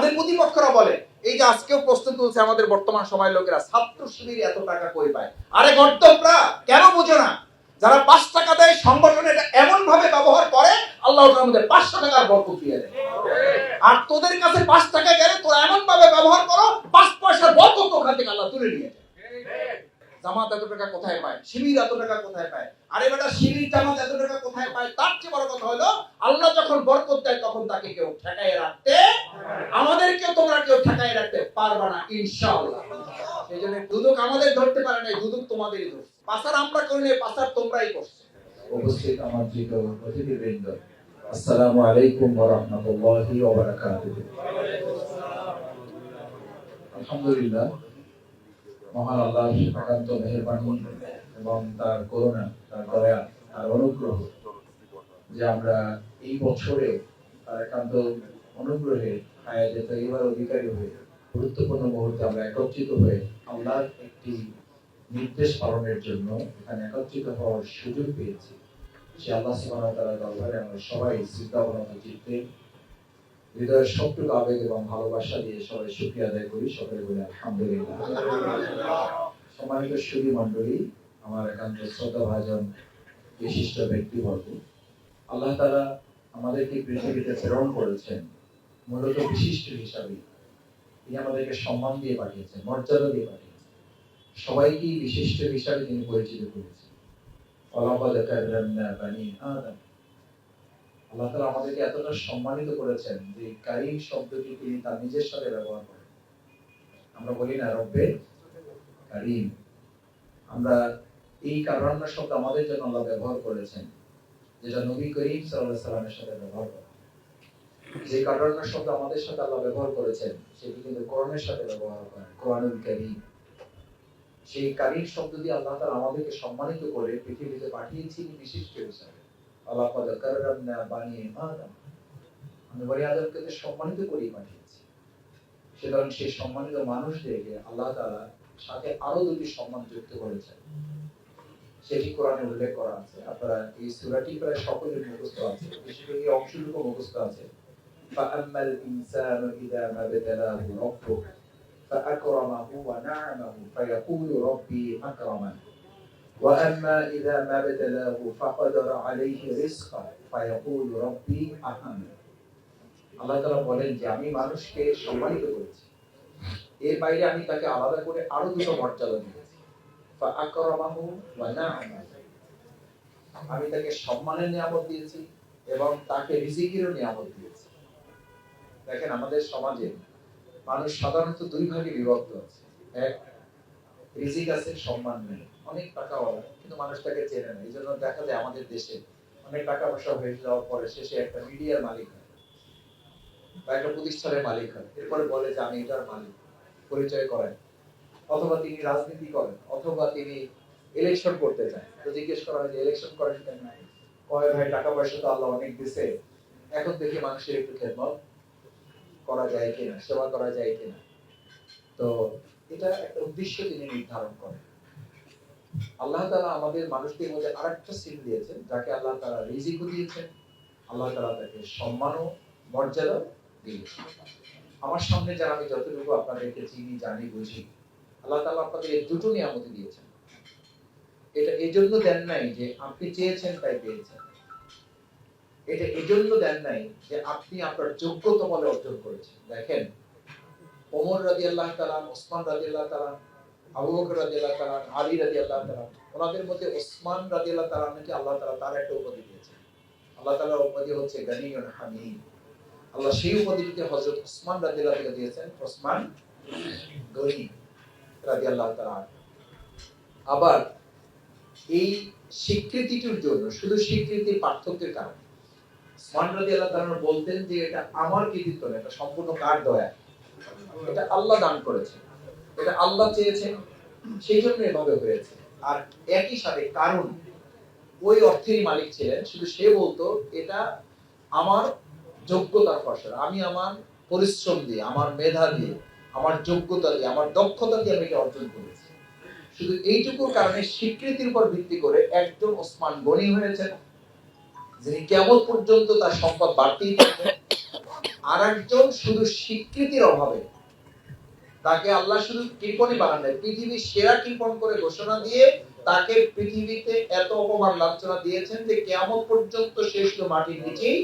আমাদের প্রতিপক্ষরা বলে, এই যে আজকেও প্রশ্ন তুলছে আমাদের বর্তমান সময়ের লোকেরা, ছাত্র শিবির এত টাকা কই পায়? আরে গর্তবরা, কেন বুঝো না? যারা পাঁচ টাকা দেয়, সংগঠন এটা এমন ভাবে ব্যবহার করে, আল্লাহ আমাদের পাঁচশো টাকার বরকত দিয়ে দেয়। আর তোদের কাছে পাঁচ টাকা গেলে তোরা এমন ভাবে ব্যবহার করো, পাঁচ পয়সার বরকত ওখান থেকে আল্লাহ তুলে নিয়ে যায়। জামাত এত টাকা কোথায় পায়? শিবির এত টাকা কোথায় পায়? আরে বেটা শিবির জামাত এত টাকা কোথায় পায়? তার চেয়ে বড় কথা হলো আল্লাহ যখন বরকত দেয় তখন তাকে কেউ ঠেকায় রাখতে আমাদেরকেও তোমরা কেউ ঠেকায় রাখতে পারবা না ইনশাআল্লাহ। সেই জন্য দুদক আমাদের ধরতে পারে না দুদক তোমাদেরই দোষ পাসার আমরা করি নাই পাসার তোমরাই করছ। উপস্থিত আমন্ত্রিত অতিথিবৃন্দ আসসালামু আলাইকুম ওয়া রাহমাতুল্লাহি ওয়া বারাকাতুহু আলহামদুলিল্লাহ। মহান আল্লাহর একান্ত মেহেরবানি এবং তার করুণা, তার দয়া, তার অনুগ্রহ যে আমরা এই বছরে তার একান্ত অনুগ্রহে, হায়াতে তৈবার অধিকারী হয়ে, গুরুত্বপূর্ণ মুহূর্তে আমরা একত্রিত হয়ে আল্লাহর একটি নির্দেশ পালনের জন্য এখানে একত্রিত হওয়ার সুযোগ পেয়েছি। সে আল্লাহ ওয়া তাআলার দরবারে আমরা সবাই শ্রদ্ধাবনত চিত্তে হৃদয়ের সবটুকু আবেগ এবং ভালোবাসা দিয়ে সবাই শুকরিয়া আদায় করি, সকলে বলে আলহামদুলিল্লাহ। সম্মানিত সুধী মণ্ডলী, আমার একান্ত শ্রদ্ধা ভাজন বিশিষ্ট ব্যক্তিবর্গ, আল্লাহ তাআলা আমাদেরকে পৃথিবীতে প্রেরণ করেছেন মূলত বিশিষ্ট হিসাবে। তিনি আমাদেরকে সম্মান দিয়ে পাঠিয়েছেন, মর্যাদা দিয়ে পাঠিয়েছেন। সবাইকেই বিশিষ্ট হিসাবে তিনি পরিচিত করেছেন। কাররামনা বানি আদম। আল্লাহ তাআলা আমাদেরকে এতটা সম্মানিত করেছেন যে কারিম শব্দটি তিনি তার নিজের সাথে ব্যবহার করেন। আমরা বলি না, রব্বে কারিম। আমরা এই কাররামনা শব্দ আমাদের জন্য আল্লাহ ব্যবহার করেছেন, যেটা নবী করিম আলাইহি সাল্লামের সাথে ব্যবহার করা যে কাররামনা শব্দ আমাদের সাথে আল্লাহ ব্যবহার করেছেন, সেটি কিন্তু কোরআনের সাথে ব্যবহার করেন, কোরআনুল কারীম। সেই কারিম শব্দ দিয়ে আল্লাহ তাআলা আমাদেরকে সম্মানিত করে পৃথিবীতে পাঠিয়েছেন বিশিষ্ট হিসাবে আল্লাহ কদ কাররামনা বানি আদম আমি বনি আদমকে তো সম্মানিত করেই পাঠিয়েছি সুতরাং সেই সম্মানিত মানুষদেরকে আল্লাহ তাআলা সাথে আরো দুটি সম্মান যুক্ত করেছেন সেটি কোরআনে উল্লেখ করা আছে আপনারা এই সূরাটি প্রায় সকলের মুখস্থ আছে বিশেষ করে এই অংশটুকু মুখস্থ আছে فأما الإنسان إذا ما ابتلاه ربه فأكرمه ونعمه فيقول ربي أكرمن وأما إذا ما ابتلاه فقدر عليه رزقه فيقول ربي أهان আল্লাহ তাআলা বলেন যে আমি মানুষকে সম্মানিত করেছি এর বাইরে আমি তাকে আলাদা করে আরো দুটো মর্যাদা দিয়েছি ফাআকরামাহু ওয়া না'মাহু আমি তাকে সম্মানের নিয়ামত দিয়েছি এবং তাকে রিজিকেরও নিয়ামত দিয়েছি দেখেন আমাদের সমাজে মানুষ সাধারণত দুই ভাগে বিভক্ত আছে এক রিজিক আছে সম্মান নেই অনেক টাকাওয়ালা কিন্তু মানুষ তাকে চেনে না। এই জন্য দেখা যায় আমাদের দেশে অনেক টাকা পয়সা হয়ে যাওয়ার পরে শেষে একটা মিডিয়ার মালিক হয় বা একটা প্রতিষ্ঠানের মালিক হয়। এরপরে বলে যে, আমি এটার মালিক, পরিচয় করেন। অথবা তিনি রাজনীতি করেন, অথবা তিনি ইলেকশন করতে চান তো জিজ্ঞেস করা হয় যে ইলেকশন করেন কেন? কয়, ভাই, টাকা পয়সা তো আল্লাহ অনেক দিছে। এখন দেখি মানুষের একটু খেদমত করা যায় কিনা, সেবা করা যায় কিনা? তো এটা একটা উদ্দেশ্য তিনি নির্ধারণ করেন। আল্লাহ তাআলা আমাদের মানুষদের মধ্যে আরেকটা সিল দিয়েছেন, যাকে আল্লাহ তাআলা রিজিকও দিয়েছেন, আল্লাহ তাআলা তাকে সম্মান ও মর্যাদা দিয়েছেন। আমার সামনে যারা আমি যতটুকু আপনাদেরকে চিনি, জানি, বুঝি, আল্লাহ তালা আপনাদের এই দুটো নিয়ামতি দিয়েছেন। এটা এই জন্য দেন নাই যে আপনি চেয়েছেন তাই পেয়েছেন। এটা এজন্য দেন নাই যে আপনি আপনার যোগ্যতা বলে অর্জন করেছেন। দেখেন, ওমর রাজি আল্লাহ তাআলা, ওসমান রাজি আল্লাহ তাআলা ওনাদের মধ্যে আল্লাহ আল্লাহ আল্লাহ আবার এই স্বীকৃতিটির জন্য, শুধু স্বীকৃতির পার্থক্যের কারণে, ওসমান রাদিয়াল্লাহু তাআলা বলতেন যে এটা আমার কৃতিত্ব না এটা সম্পূর্ণ কার দয়া? এটা আল্লাহ দান করেছেন। এটা আল্লাহ চেয়েছেন সেই জন্য এভাবে হয়েছে। আর একই সাথে কারণ, ওই অর্থেরই মালিক ছিলেন, শুধু সে বলতো, এটা আমার যোগ্যতার ফসল, আমি আমার পরিশ্রম দিয়ে, আমার মেধা দিয়ে, আমার যোগ্যতা দিয়ে, আমার দক্ষতা দিয়ে আমি এটা অর্জন করেছি। শুধু এইটুকুর কারণে স্বীকৃতির উপর ভিত্তি করে একজন ওসমান গনি হয়েছেন, যিনি কেমন পর্যন্ত তার সম্পদ বাড়তেই থাকবেন আর একজন শুধু স্বীকৃতির অভাবে তাকে আল্লাহ শুধু কৃপণই বানান নাই, পৃথিবীর সেরা কৃপণ করে ঘোষণা দিয়ে তাকে পৃথিবীতে এত অপমান লাঞ্ছনা দিয়েছেন যে কেমন পর্যন্ত সে শুধু মাটির নিচেই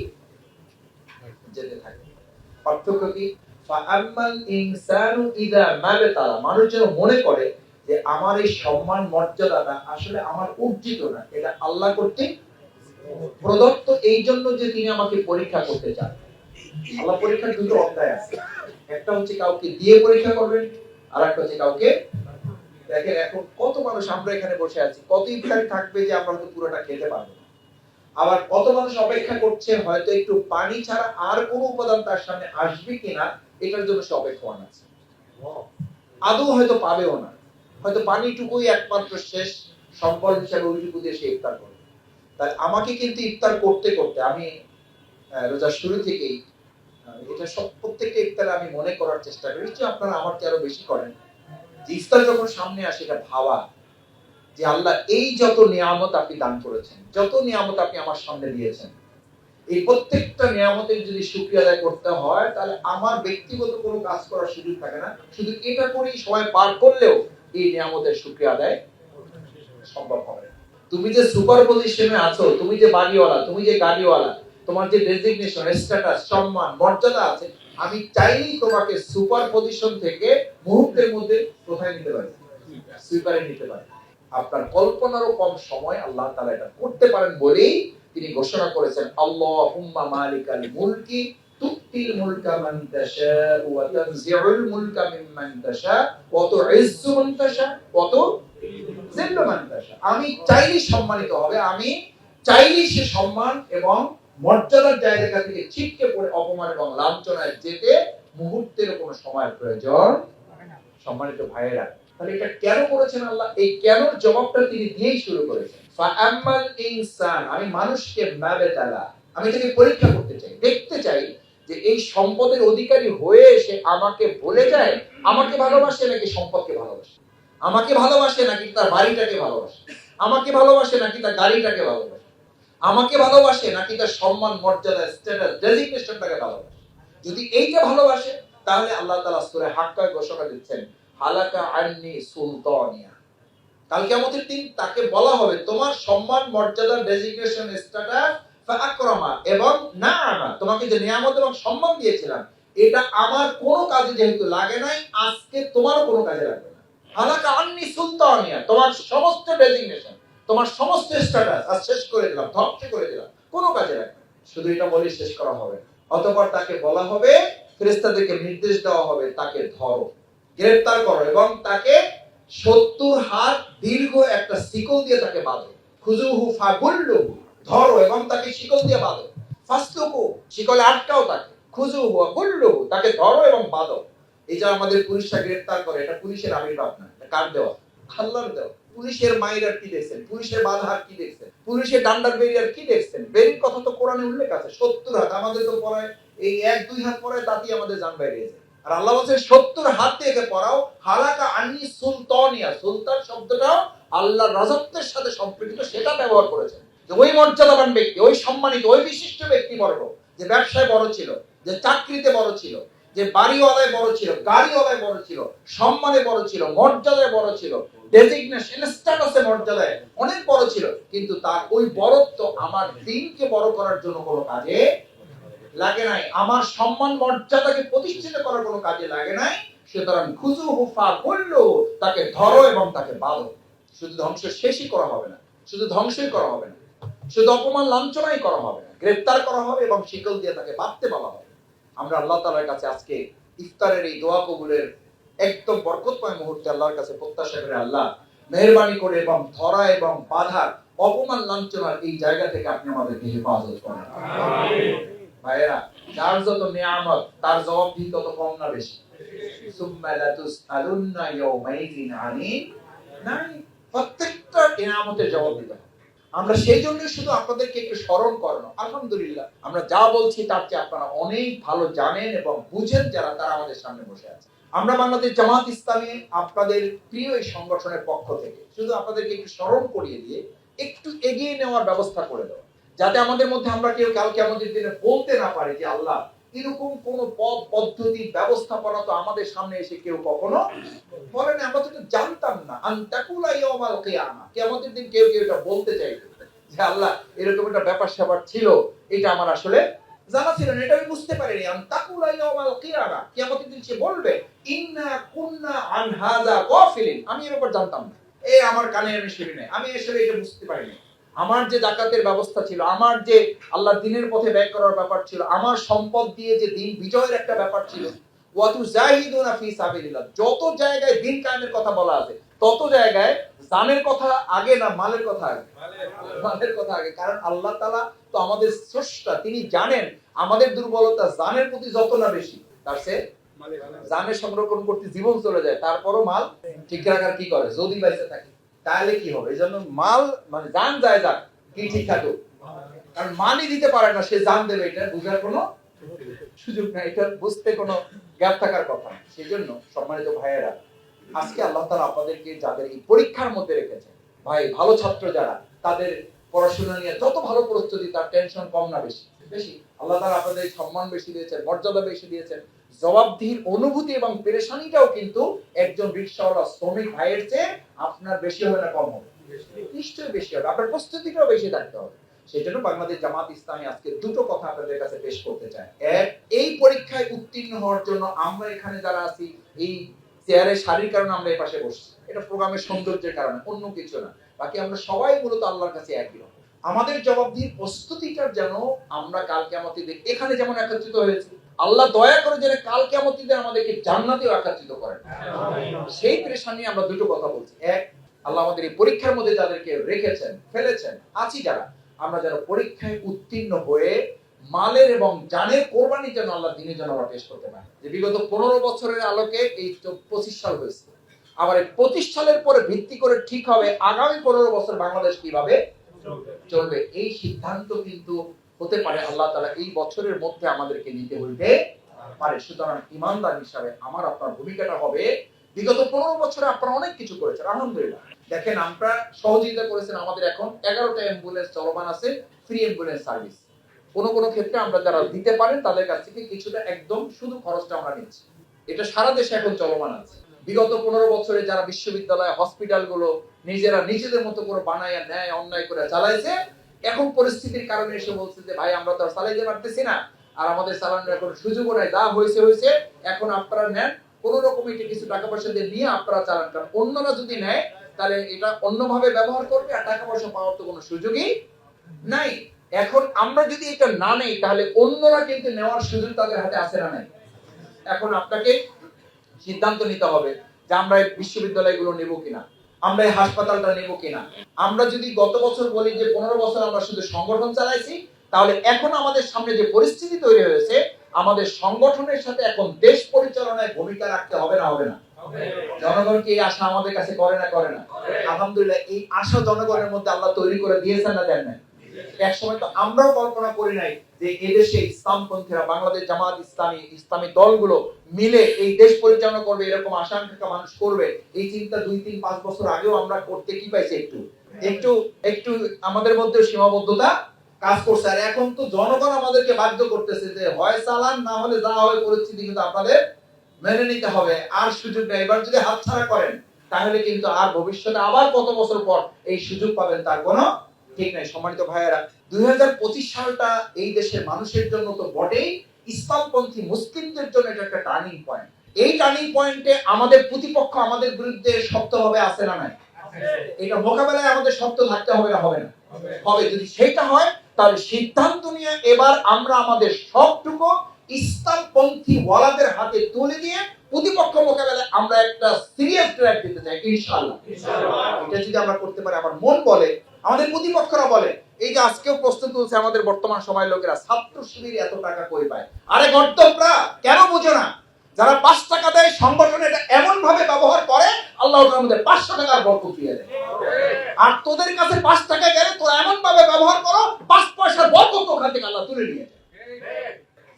যেতে থাকে পার্থক্য কি? মানুষ মনে করে যে আমার এই সম্মান মর্যাদাটা আসলে আমার অর্জিত না, এটা আল্লাহ কর্তৃক প্রদত্ত এই জন্য যে তিনি আমাকে পরীক্ষা করতে চান। আল্লাহ পরীক্ষার দুটো অধ্যায় আছে। একটা হচ্ছে কাউকে দিয়ে পরীক্ষা করবেন আর একটা হচ্ছে কাউকে দেখেন এখন কত মানুষ আমরা এখানে বসে আছি, কত ইফতারি থাকবে যে আমরা হয়তো পুরোটা খেতে পারব না। আবার কত মানুষ অপেক্ষা করছে, হয়তো একটু পানি ছাড়া আর কোন উপাদান তার সামনে আসবে কিনা, এটার জন্য সে অপেক্ষমান আছে। আদৌ হয়তো পাবেও না। হয়তো পানিটুকুই একমাত্র শেষ, সম্বল হিসাবে ওইটুকু দিয়ে সে ইফতার করবে। তাই আমাকে কিন্তু ইফতার করতে করতে আমি রোজার শুরু থেকেই এটা সব প্রত্যেকটা ইফতারে আমি মনে করার চেষ্টা করি যে আপনারা আমার চেয়ে আরও বেশি করেন। ইফতার যখন সামনে আসে, এটা ভাবা যে আল্লাহ এই যত নিয়ামত আপনি দান করেছেন, যত নিয়ামত আপনি আমার সামনে দিয়েছেন, এই প্রত্যেকটা নিয়ামতের যদি শুক্রিয়া আদায় করতে হয়, তাহলে আমার ব্যক্তিগত কোনো কাজ করার সুযোগ থাকে না। শুধু এটা করেই সময় পার করলেও এই নিয়ামতের শুক্রিয়া আদায় সম্ভব হবে তুমি যে সুপার পজিশনে আছো, তুমি যে বাড়িওয়ালা, তুমি যে গাড়িওয়ালা তোমার যে ডেজিগনেশন স্ট্যাটাস সম্মান, মর্যাদা আছে, আমি চাইলেই তোমাকে সুপার পজিশন থেকে মুহূর্তের মধ্যে কোথায় নিতে পারি? সুইপারে নিতে পারি। আপনার কল্পনারও কম সময় আল্লাহ তাআলা এটা করতে পারেন বলেই তিনি ঘোষণা করেছেন, আল্লাহুম্মা মালিকাল মুলকি তুতিল মুলকা মান তাশা ওয়া তানজিউল মুলকা মিম্মান তাশা ওয়া তুইজ্জু মান তাশা ওয়া তুযিল্লু মান তাশা আমি চাইলেই সম্মানিত হবে, আমি চাইলেই সে সম্মান এবং মর্যাদার জায়গা থেকে ছিটকে পড়ে অপমান এবং লাঞ্ছনায় যেতে মুহূর্তের কোনো সময়ের প্রয়োজন সম্মানিত ভাইয়েরা তাহলে এটা কেন করেছেন আল্লাহ? এই কেন জবাবটা তিনি দিয়েই শুরু করেছেন। ফাআম্মাল ইনসান আমি মানুষকে মাবেতালা আমি তাকে পরীক্ষা করতে চাই দেখতে চাই যে এই সম্পদের অধিকারী হয়ে সে আমাকে বলে যায় আমাকে ভালোবাসে নাকি সম্পদকে ভালোবাসে? আমাকে ভালোবাসে নাকি তার বাড়িটাকে ভালোবাসে? আমাকে ভালোবাসে নাকি তার গাড়িটাকে ভালোবাসে? আমাকে ভালোবাসে নাকি তার সম্মান, মর্যাদা স্ট্যাটাস ডেজিগনেশনটাকে ভালোবাসে? যদি এইটা ভালোবাসে, তাহলে আল্লাহ তালা সূরা হাক্কায় ঘোষণা দিচ্ছেন, হালাকা আন্নি সুলতানিয়া। কাল কিয়ামতের দিন তাকে বলা হবে, তোমার সম্মান, মর্যাদা ডেজিগনেশন স্ট্যাটাস ফাকরামা এবং নাআমা। তোমাকে যে নিয়ামত এবং সম্মান দিয়েছিলাম, এটা আমার কোনো কাজে যেহেতু লাগে নাই, আজকে তোমারও কোনো কাজে লাগবে না। হালাকা আন্নি সুলতানিয়া, তোমার সমস্ত ডেজিগনেশন তোমার সমস্ত স্ট্যাটাস আজ শেষ করে দিলাম, ধ্বংস করে দিলাম। কোনো কাজে লাগবে শুধু এটা বলে শেষ করা হবে। অতঃপর তাকে বলা হবে, ফেরেশতাদেরকে নির্দেশ দেওয়া হবে, তাকে ধরো গ্রেফতার করো এবং তাকে সত্তর হাত দীর্ঘ একটা শিকল দিয়ে তাকে বাঁধো। খুজু খুজুহু ফাগুল্লুহু ধরো এবং তাকে শিকল দিয়ে বাঁধো। ফাসলুকু, শিকলে আটকাও তাকে। খুজু খুজুহু গুল্লুহু তাকে ধরো এবং বাঁধো। এই যে আমাদের পুলিশরা গ্রেফতার করে, এটা পুলিশের আবির্ভাব না, এটা কার দেওয়া? আল্লাহর দেওয়া। পুলিশের মাইরার কি দেখছেন? পুলিশের বাধা কি দেখছেন? পুলিশের ডান্ডার বেরিয়ার কি দেখছেন? বেরির কথা তো কোরআনে উল্লেখ আছে, সত্তর হাত, আমাদের তো পড়ায়, এই এক, দুই হাত পড়ায় তাতেই আমাদের জান বেরিয়ে যায় আর আল্লাহ বলছেন, সত্তর হাত একে পড়াও, হালাকা আন্নি সুলতানিয়া, সুলতান শব্দটাও আল্লাহর রাজত্বের সাথে সম্পৃক্ত, সেটা ব্যবহার করেছেন। যে ওই মর্যাদাবান ব্যক্তি, ওই সম্মানিত, ওই বিশিষ্ট ব্যক্তি বর্গ যে ব্যবসায় বড় ছিল, যে চাকরিতে বড় ছিল, যে বাড়িওয়ালায় বড় ছিল, গাড়িওয়ালায় বড় ছিল, সম্মানে বড় ছিল, মর্যাদায় বড় ছিল ডেজিগনেশন স্ট্যাটাসে মর্যাদায় অনেক বড় ছিল, কিন্তু তার ওই বড়ত্ব আমার দিনকে বড় করার জন্য কোনো কাজে লাগে নাই। আমার সম্মান মর্যাদাকে প্রতিষ্ঠিত করার কোনো কাজে লাগে নাই। সুতরাং খুজু হুফা করল তাকে ধরো এবং তাকে বাঁধো। শুধু ধ্বংস শেষই করা হবে না। শুধু ধ্বংসই করা হবে না। শুধু অপমান লাঞ্ছনাই করা হবে না। গ্রেফতার করা হবে এবং শিকল দিয়ে তাকে বাঁধতে বলা হবে। আমরা আল্লাহ তাআলার কাছে আজকে ইফতারের এই দোয়া কবুলের একদম বরকতময় মুহূর্তে আল্লাহর কাছে প্রত্যাশা করে আল্লাহ মেহরবানি করে এবং ধরা এবং বাধার অপমান লাঞ্ছনার এই জায়গা থেকে আপনি আমাদেরকে হেফাজত করেন। ভাইয়েরা যার যত নিয়ামত তার জবাব দিন তত কম না বেশি। প্রত্যেকটা নিয়ামতের জবাব দিতে হবে। আমরা সেই জন্য শুধু আপনাদেরকে একটু স্মরণ করানো। আলহামদুলিল্লাহ আমরা যা বলছি তার চেয়ে আপনারা অনেক ভালো জানেন এবং বুঝেন যারা তারা আমাদের সামনে বসে আছে। আমরা বাংলাদেশ জামাত ইসলামী আপনাদের প্রিয় এই সংগঠনের পক্ষ থেকে শুধু আপনাদেরকে একটু স্মরণ করিয়ে দিয়ে একটু এগিয়ে নেওয়ার ব্যবস্থা করে দেওয়া যাতে আমাদের মধ্যে আমরা কেউ কালকে আমাদের দিনে বলতে না পারি যে আল্লাহ, এরকম কোন পদ পদ্ধতি, ব্যবস্থাপনা তো আমাদের সামনে এসে কেউ কখনো বলেন আমরা তো জানতাম না। আন্তাকুলা ইয়াউমাল কিয়ামা। কিয়ামতের দিন কেউ কেউ এটা বলতে চাইতো যে, আল্লাহ, এরকম একটা ব্যাপার স্যাপার ছিল। এটা আমার আসলে জানা ছিল না এটা আমি বুঝতে পারিনি। কিয়ামতের দিন সে বলবে, ইন্না কুন্না আন আমি এর জানতাম না। এই আমার কানে আমি শুনি নাই। আমি আসলে এটা বুঝতে পারিনি। আমার যে জাকাতের ব্যবস্থা ছিল, আমার যে আল্লাহ দিনের পথে ব্যয় করার ব্যাপার ছিল, আমার সম্পদ দিয়ে যে দিন বিজয়ের একটা ব্যাপার ছিল ওয়াতু জাহিদুনা ফি সাবিলিল্লাহ। যত জায়গায় দিন কায়েমের কথা বলা আছে তত জায়গায় জানের কথা আগে না মালের কথা আগে? মালের কথা আগে। কারণ আল্লাহ তালা তো আমাদের স্রষ্টা, তিনি জানেন আমাদের দুর্বলতা জানের প্রতি যত না বেশি। তার সে জানের সংরক্ষণ করতে জীবন চলে যায়, তারপরও মাল ঠিক রাখার কি করে? যদি বাইসে থাকে, তাহলে কি হবে? এই জন্য মাল মানে জান যায় যাক, কি ঠিক থাকুক। কারণ মালই দিতে পারে না, সে জান দেবে, এটা বুঝার কোনো সুযোগ নাই, এটা বুঝতে কোনো গ্যাপ থাকার কথা সেই জন্য সম্মানিত ভাইয়েরা আজকে আল্লাহ তালা আপনাদেরকে যাদের এই পরীক্ষার মধ্যে রেখেছে ভাই, ভালো ছাত্র যারা, তাদের পড়াশোনা নিয়ে যত ভালো প্রস্তুতি, তার টেনশন কম না বেশি। বেশি, আল্লাহ তালা আপনাদের সম্মান বেশি দিয়েছেন, মর্যাদা বেশি দিয়েছেন। জবাবদিহির অনুভূতি এবং পেরেশানিটাও কিন্তু একজন রিক্সাওয়ালা শ্রমিক ভাইয়ের চেয়ে আপনার বেশি হবে না কম হবে? নিশ্চয়ই বেশি হবে। আপনার প্রস্তুতিটাও বেশি থাকতে হবে। সেই জন্য বাংলাদেশ জামাত ইসলামী আজকে দুটো কথা আপনাদের কাছে পেশ করতে চায়। এক, এই পরীক্ষায় উত্তীর্ণ হওয়ার জন্য আমরা এখানে যারা আছি, এই চেয়ারে সারির কারণে আমরা এই পাশে বসছি। এটা প্রোগ্রামের সৌন্দর্যের কারণে, অন্য কিছু না। বাকি আমরা সবাই মূলত আল্লাহর কাছে একই রকম। আমাদের জবাবদিহির প্রস্তুতিটার যেন আমরা কাল কেমতি এখানে যেমন একত্রিত হয়েছে, আল্লাহ দয়া করে যেন কাল কেমতিতে আমাদেরকে জান্নাতেও একত্রিত করেন। সেই পেরেশানি আমরা দুটো কথা বলছি। এক, আল্লাহ আমাদের এই পরীক্ষার মধ্যে যাদেরকে রেখেছেন, ফেলেছেন, আছি যারা, আমরা যেন পরীক্ষায় উত্তীর্ণ হয়ে মালের এবং জানের কোরবানি যেন আল্লাহ দিনে যেন আমরা পেশ করতে পারি। যে বিগত পনেরো বছরের আলোকে এই পঁচিশ সাল হয়েছে। আবার এই পঁচিশ সালের পরে ভিত্তি করে ঠিক হবে আগামী পনেরো বছর বাংলাদেশ কীভাবে চলবে? এই সিদ্ধান্ত কিন্তু হতে পারে আল্লাহ তালা এই বছরের মধ্যে আমাদেরকে নিতে হইতে পারে। সুতরাং ইমানদার হিসাবে আমার আপনার ভূমিকাটা হবে, বিগত পনেরো বছরে আপনারা অনেক কিছু করেছেন, আলহামদুলিল্লাহ। দেখেন, আমরা সহযোগিতা করেছেন আমাদের এখন এগারোটা অ্যাম্বুলেন্স চলমান আছে ফ্রি অ্যাম্বুলেন্স সার্ভিস কোনো কোনো ক্ষেত্রে আমরা যারা দিতে পারেন, তাদের কাছ থেকে কিছুটা একদম শুধু খরচটা আমরা নিচ্ছি। এটা সারা দেশে এখন চলমান আছে। বিগত পনেরো বছরে যারা বিশ্ববিদ্যালয় হসপিটালগুলো নিজেরা নিজেদের মতো করে বানায় ন্যায় অন্যায় করে চালাইছে, এখন পরিস্থিতির কারণে এসে বলছে যে, ভাই, আমরা তো আর চালাইতে পারতেছি না। আর আমাদের চালানোর এখন সুযোগও নাই যা হয়েছে হয়েছে। এখন আপনারা নেন, কোন রকম এটা কিছু টাকা পয়সা দিয়ে নিয়ে আপনারা চালান। কারণ অন্যরা যদি নেয়, তাহলে এটা অন্যভাবে ব্যবহার করবে, আর টাকা পয়সা পাওয়ার তো কোনো সুযোগই নাই। এখন আমরা যদি এটা না নেই, তাহলে অন্যরা কিন্তু নেওয়ার সুযোগ তাদের হাতে আসে না নাই। এখন আপনাকে সিদ্ধান্ত নিতে হবে যে আমরা এই বিশ্ববিদ্যালয়গুলো নেব কিনা, আমরা এই হাসপাতালটা নেব কিনা। আমরা যদি গত বছর বলি যে পনেরো বছর আমরা শুধু সংগঠন চালাইছি, তাহলে এখন আমাদের সামনে যে পরিস্থিতি তৈরি হয়েছে, আমাদের সংগঠনের সাথে এখন দেশ পরিচালনায় ভূমিকা রাখতে হবে না হবে না? জনগণকে এই আশা আমাদের কাছে করে না করে না? আলহামদুলিল্লাহ, এই আশা জনগণের মধ্যে আল্লাহ তৈরি করে দিয়েছেন না দেন না তো আমরাও কল্পনা করি নাই যে এদেশে ইসলামপন্থীরা, বাংলাদেশ জামাত, ইসলামী ইসলামী দলগুলো মিলে এই দেশ পরিচালনা করবে, এরকম মানুষ করবে। এই চিন্তা দুই, তিন, পাঁচ বছর আগেও আমরা করতে কি পাইছি একটু? একটু একটু আমাদের মধ্যে সীমাবদ্ধতা কাজ করছে। আর এখন তো জনগণ আমাদেরকে বাধ্য করতেছে যে হয় চালান, না হলে যা হয় পরিস্থিতি কিন্তু আপনাদের মেনে নিতে হবে। আর সুযোগ নেই। এবার যদি হাতছাড়া করেন, তাহলে কিন্তু আর ভবিষ্যতে আবার কত বছর পর এই সুযোগ পাবেন তার কোনো ঠিক নাই সম্মানিত ভাইয়েরা দুই সালটা এই দেশের মানুষের জন্য তো বটেই ইসলামপন্থী মুসলিমদের জন্য এটা একটা টার্নিং পয়েন্ট এই টার্নিং পয়েন্টে আমাদের প্রতিপক্ষ আমাদের বিরুদ্ধে শক্তভাবে আসে না নাই? এটা মোকাবেলায় আমাদের শক্ত থাকতে হবে না হবে না? হবে। যদি সেটা হয় তাহলে সিদ্ধান্ত নিয়ে এবার আমরা আমাদের সবটুকু ইসলামপন্থী ওয়ালাদের হাতে তুলে দিয়ে প্রতিপক্ষ মোকাবেলায় আমরা একটা সিরিয়াস ট্র্যাক দিতে চাই ইনশাআল্লাহ। এটা যদি আমরা করতে পারি আমার মন বলে আমাদের প্রতিপক্ষরা বলে, এই যে আজকেও প্রশ্ন তুলছে আমাদের বর্তমান সময়ের লোকেরা, ছাত্র শিবির এত টাকা কই পায়? আরে গর্তবরা, কেন বুঝো না? যারা পাঁচ টাকা দেয়, সংগঠন এটা এমন ভাবে ব্যবহার করে, আল্লাহ আমাদের পাঁচশো টাকার বরকত দিয়ে দেয়। আর তোদের কাছে পাঁচ টাকা গেলে তোরা এমন ভাবে ব্যবহার করো, পাঁচ পয়সার বরকত ওখান থেকে আল্লাহ তুলে নিয়ে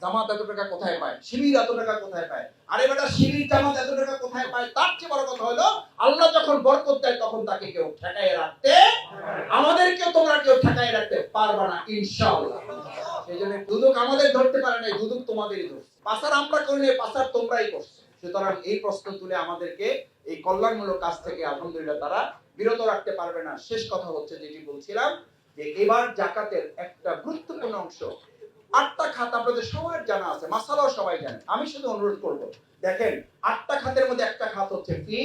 জামাত এত টাকা কোথায় পায়? শিবির এত টাকা কোথায় পায়? আরে বেটা, শিবির, জামাত এত টাকা কোথায় পায়? তার চেয়ে বড় কথা হলো, আল্লাহ যখন বরকত দেয়, তখন তাকে কেউ ঠেকায় রাখতে আমাদেরকেও তোমরা কেউ ঠেকায় রাখতে পারবে না, ইনশাআল্লাহ। সেই জন্য দুদক আমাদের ধরতে পারে নাই, দুদক তোমাদেরই ধরছে পাচার আমরা করি নাই পাচার তোমরাই করছ। সুতরাং এই প্রশ্ন তুলে আমাদেরকে এই কল্যাণমূলক কাজ থেকে, আলহামদুলিল্লাহ, তারা বিরত রাখতে পারবে না। শেষ কথা হচ্ছে যেটি বলছিলাম, যে এবার জাকাতের একটা গুরুত্বপূর্ণ অংশ আটটা খাত আপনাদের সবার জানা আছে, মাসালাও সবাই জানে। আমি শুধু অনুরোধ করব, দেখেন, আটটা খাতের মধ্যে একটা খাত হচ্ছে ফি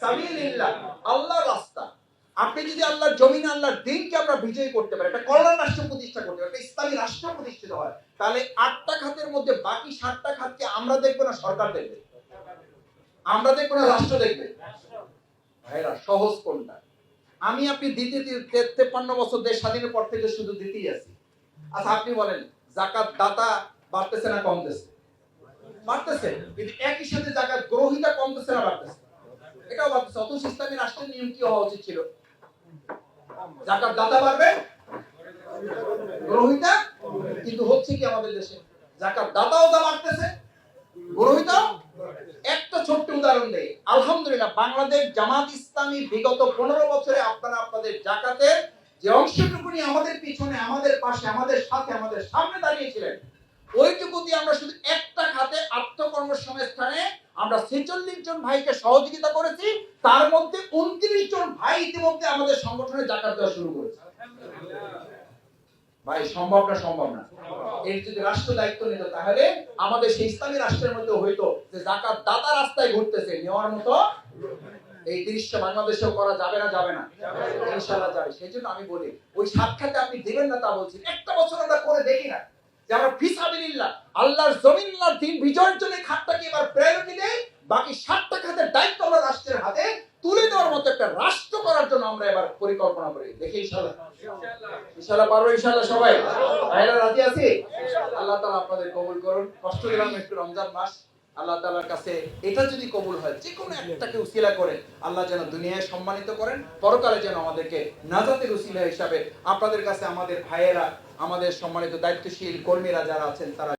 সাবিলিল্লাহ, আল্লাহর রাস্তা। আপনি যদি আল্লাহর জমিন, আল্লাহর দিনকে আমরা বিজয়ী করতে পারি, একটা কল্যাণ রাষ্ট্র প্রতিষ্ঠা করতে পারি, একটা ইসলামী রাষ্ট্র প্রতিষ্ঠিত হয়, তাহলে আটটা খাতের মধ্যে বাকি সাতটা খাতকে আমরা দেখব না সরকার দেখবে? আমরা দেখব না রাষ্ট্র দেখবে? ভাইরা, সহজ কোনটা? আমি আপনি দ্বিতীয় তেপ্পান্ন বছর দেশ স্বাধীনের পর থেকে শুধু দিতেই আছি। আচ্ছা আপনি বলেন জাকাত দাতা বাড়তেছে না, কমতেছে। বাড়তেছে, কিন্তু একই সাথে জাকাত গ্রহিতা কমতেছে না, বাড়তেছে। এটাও বাড়তেছে, অথচ ইসলামী রাষ্ট্রের নিয়ম কি হওয়া উচিত ছিল? জাকাত দাতা বাড়বে, গ্রহিতা কিন্তু হচ্ছে কি আমাদের দেশে? জাকাত দাতাও যা বাড়তেছে, গ্রহিতাও একটা ছোট্ট উদাহরণ দেই। আলহামদুলিল্লাহ, বাংলাদেশ জামাত ইসলামী বিগত পনেরো বছরে আপনারা আপনাদের জাকাতের যে অংশটুকুনি আমাদের পিছনে, আমাদের পাশে, আমাদের সাথে, আমাদের সামনে দাঁড়িয়েছিলেন ওইটুকু দিয়ে আমরা শুধু একটা খাতে আত্মকর্মসংস্থানে আমরা ছেচল্লিশ জন ভাইকে সহযোগিতা করেছি, তার মধ্যে উনত্রিশ জন ভাই ইতিমধ্যে আমাদের সংগঠনে জাকাত দেওয়া শুরু করেছে। ভাই, সম্ভব না সম্ভব না। এর যদি রাষ্ট্র দায়িত্ব নিত, তাহলে আমাদের সেই ইসলামী রাষ্ট্রের মধ্যে হইতো যে জাকাত দাতা রাস্তায় ঘুরতেছে, নেওয়ার মতো এই দৃশ্য বাংলাদেশেও করা যাবে না যাবে না। ইনশাআল্লাহ যাবে। সেই জন্য আমি বলি, ওই সাক্ষাতে আপনি দিবেন না তা বলছি। একটা বছর আমরা করে দেখি না। যে আমরা ফিসাবিল্লাহ আল্লাহর জমিন দিন বিজয়ের জন্য খাতটাকে এবার প্রায়োরিটি দেই? বাকি সাতটা খাতের দায়িত্ব আমরা রাষ্ট্রের হাতে তুলে দেওয়ার মতো একটা রাষ্ট্র করার জন্য আমরা এবার পরিকল্পনা করি। দেখি ইনশাআল্লাহ। ইনশাআল্লাহ পারব ইনশাআল্লাহ সবাই? ভাইরা রাজি আছি আল্লাহ তাআলা আপনাদের কবুল করুন। কষ্ট দিলাম একটু রমজান মাস। আল্লাহ তালার কাছে এটা যদি কবুল হয় যে কোনো একটাকে উসিলা করে আল্লাহ যেন দুনিয়ায় সম্মানিত করেন, পরকালে যেন আমাদেরকে নাজাতের উসিলা হিসাবে আপনাদের কাছে আমাদের ভাইয়েরা, আমাদের সম্মানিত দায়িত্বশীল কর্মীরা যারা আছেন, তারা